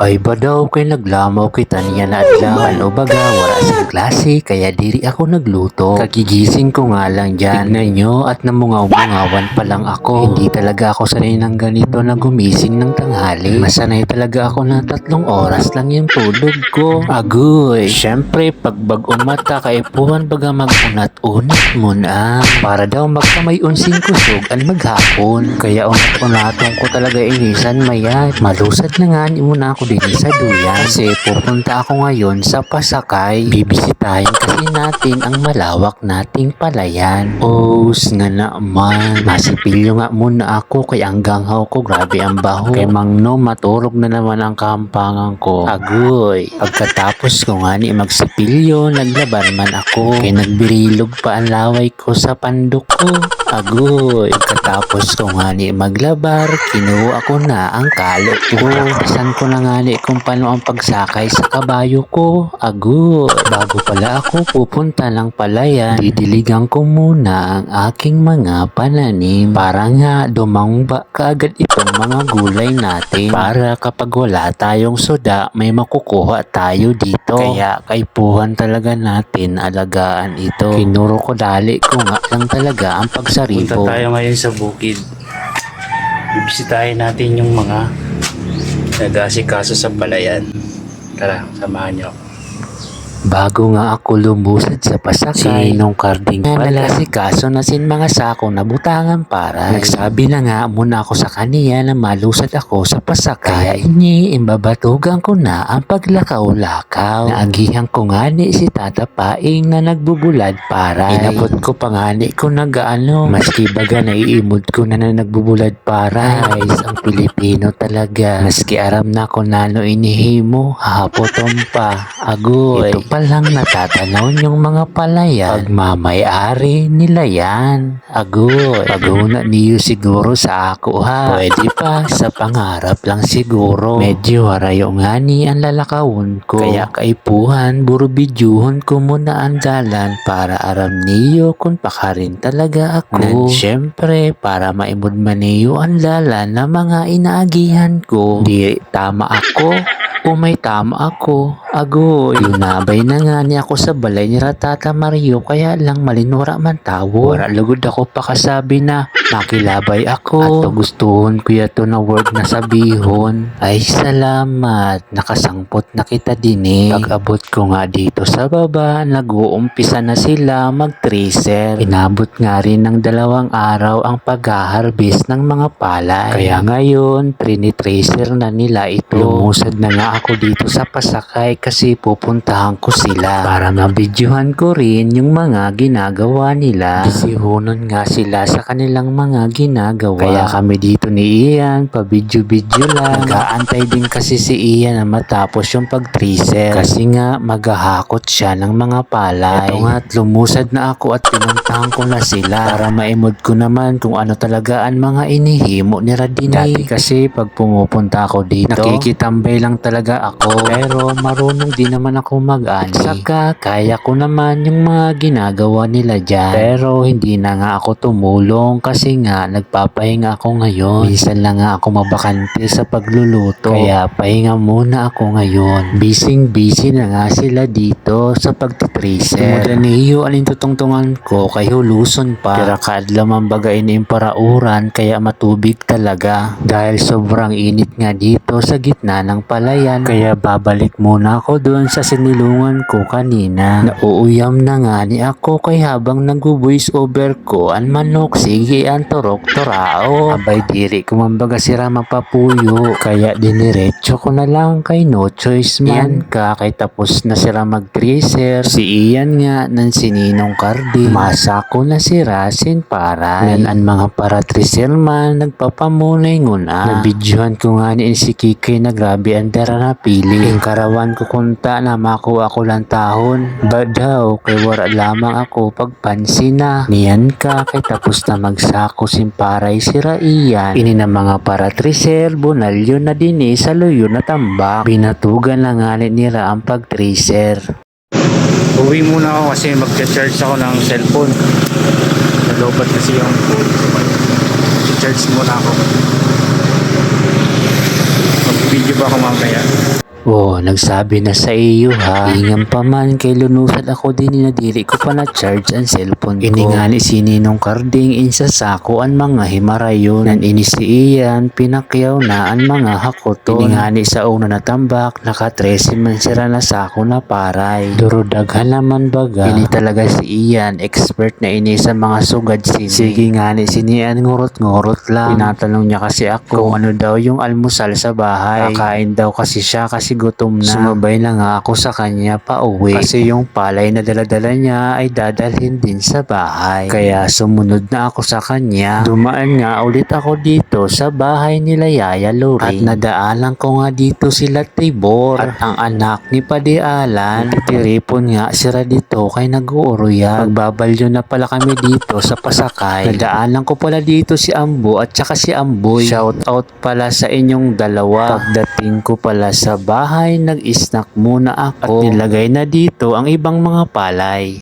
Ay ba daw kay naglamaw kita niya na adlaw Ano baga wala sa klase kaya diri ako nagluto. Kagigising ko nga lang dyan. Tignan nyo at namungaw-mungawan pa lang ako. Hindi talaga ako sanay ng ganito na gumising ng tanghali. Masanay talaga ako na tatlong oras lang yung tulog ko. Agoy! Syempre pag bagong mata kaipuhan baga magunat-unat mo na Para daw magkamay unsing kusog ang maghapon. Kaya unat-unatong ko talaga inisan mayat Malusad na nga ni muna ako din sa duyan. Kasi pupunta ako ngayon sa Pasakay. Bibisitahin kasi natin ang malawak nating palayan. Os nga naman. Masipilyo nga muna ako kay ang ganghaw ko grabe ang baho. Kay Mangno maturog na naman ang kampangan ko. Agoy. Pagkatapos ko nga ni magsipilyo naglaban man ako. Kay nagbirilog pa ang laway ko sa pandok ko. Agoy. Pagkatapos ko nga ni maglabar kinuha ko na ang kalo ko. Practicean ko na nga ni kung paano ang pagsakay sa kabayo ko. Agoy Bago pala ako pupunta ng palayan Didiligan ko muna ang aking mga pananim. Para nga dumangba kaagad itong mga gulay natin. Para kapag wala tayong soda may makukuha tayo dito. Kaya kaipuhan talaga natin alagaan ito. Kinuro ko dali ko nga lang talaga ang Punta pagsaribo tayo ngayon sa bukid. Bibisitahin natin yung mga nag-aasikaso sa palayan. Tara, samahan niyo. ako. Bago nga ako lumusad sa pasakay, nung karding pala si kaso na sin mga sako na butangan para. Nagsabi na nga muna ako sa kaniya na malusad ako sa pasakay. Kaya ini imbabatugan ko na ang paglakaw-lakaw. Naagihan ko nga ni si Tata Paing na nagbubulad para. Inabot ko pa nga ni ko nagaano. Maski baga naiimod ko na na nagbubulad para. Guys, ang Pilipino talaga. Maski aram na ko nano inihimo, hahapoton pa. Agoy. Ito pa lang natatanaw yung mga palayan. Pagmamayari nila yan. Agoy. Paghuna niyo siguro sa ako ha. Pwede pa sa pangarap lang siguro. Medyo harayo nga ni ang lalakawon ko. Kaya kaipuhan, burubidyuhon ko muna ang dalan para aram niyo kung pakarin talaga ako. Nan syempre, para maimod man niyo ang dalan na mga inaagihan ko. Di tama ako. O may tama ako. Agoy. Lunabay na nga ni ako sa balay ni Ratata Mario kaya lang malinura man tawo. Lugod ako pakasabi na makilabay ako. At pagustuhon ko yato na word na sabihon. Ay salamat. Nakasangpot na kita din eh. Pag-abot ko nga dito sa baba, nag-uumpisa na sila mag-tracer. Inabot nga rin ng dalawang araw ang pag-harvest ng mga palay. Kaya ngayon, trinitracer na nila ito. Lumusad na nga ako dito sa pasakay kasi pupuntahan ko sila para mabidyohan ko rin yung mga ginagawa nila. Bisihunon nga sila sa kanilang mga ginagawa. Kaya kami dito ni Ian, pabidyo-bidyo lang. Nag-aantay din kasi si Ian na matapos yung pag-tracer kasi nga maghahakot siya ng mga palay. Ito nga at lumusad na ako at pinuntahan ko na sila para maimod ko naman kung ano talaga ang mga inihimo ni Radini. Dati kasi pag pumupunta ako dito, nakikitambay lang talaga ako. Pero marunong din naman ako mag-ani. Saka kaya ko naman yung mga ginagawa nila dyan. Pero hindi na nga ako tumulong kasi nga nagpapahinga ako ngayon. Minsan lang nga ako mabakante sa pagluluto. Kaya pahinga muna ako ngayon. Bising busy na nga sila dito sa pagtitracer. Tumuda niyo alin tutungtungan ko kay huluson pa. Pero kaadlaw man bagay na yung parauran kaya matubig talaga. Dahil sobrang init nga dito sa gitna ng palayan. Kaya babalik muna ako doon sa sinilungan ko kanina. Nauuyam na nga ni ako kay habang nag-voice over ko ang manok sige ang turok turao. Abay diri ko man baga sira mapapuyo. Kaya diniretso ko na lang kay no choice man ka kay tapos na sila mag-tracer. Si Ian nga nan sininong kardi. Masa ko na si Rasin para. Yan ang mga paratricer man nagpapamunay nguna. Nabidyohan ko nga ni si Kikay na grabe ang dara na pili. Yung karawan ko kunta na makuha ko lang tahon. Ba daw kay wala lamang ako pagpansin na. Niyan ka kay tapos na magsako simparay si Raiyan. Ini na mga paratricer bunalyo na din eh, sa luyo na tambak. Binatugan na nga ni nila ang pag-tracer. Uwi muna ako kasi mag-charge ako ng cellphone. Nalobat kasi yung phone. Charge muna ako. Mag Magbibideo ba ako mamaya? Oh, nagsabi na sa iyo ha. Ingan pa man kay lunusad ako din inadiri ko pa na charge ang cellphone ko. Iningani sininong karding insa sako ang mga himarayon. Nan inis si iyan, pinakyaw na ang mga hakoton. Iningani sa una na tambak, naka 13 man sira na sako na paray. Durudag halaman baga. Ini talaga si iyan, expert na ini sa mga sugad sini. Sige nga ni sinian ngurot-ngurot lang. Tinatanong niya kasi ako kung ano daw yung almusal sa bahay. Kakain daw kasi siya kasi gutom na. Sumabay na nga ako sa kanya pa uwi. Kasi yung palay na daladala niya ay dadalhin din sa bahay. Kaya sumunod na ako sa kanya. Dumaan nga ulit ako dito sa bahay nila Yaya Loring. At nadaanan ko nga dito sila Tibor. At ang anak ni Padi Alan. Titiripon nga sira dito kay nag-uuruyan. Magbabalyo na pala kami dito sa Pasakay. Nadaanan ko pala dito si Ambo at saka si Amboy. Shout out pala sa inyong dalawa. Pagdating ko pala sa bahay, nag-snack muna ako. At nilagay na dito ang ibang mga palay.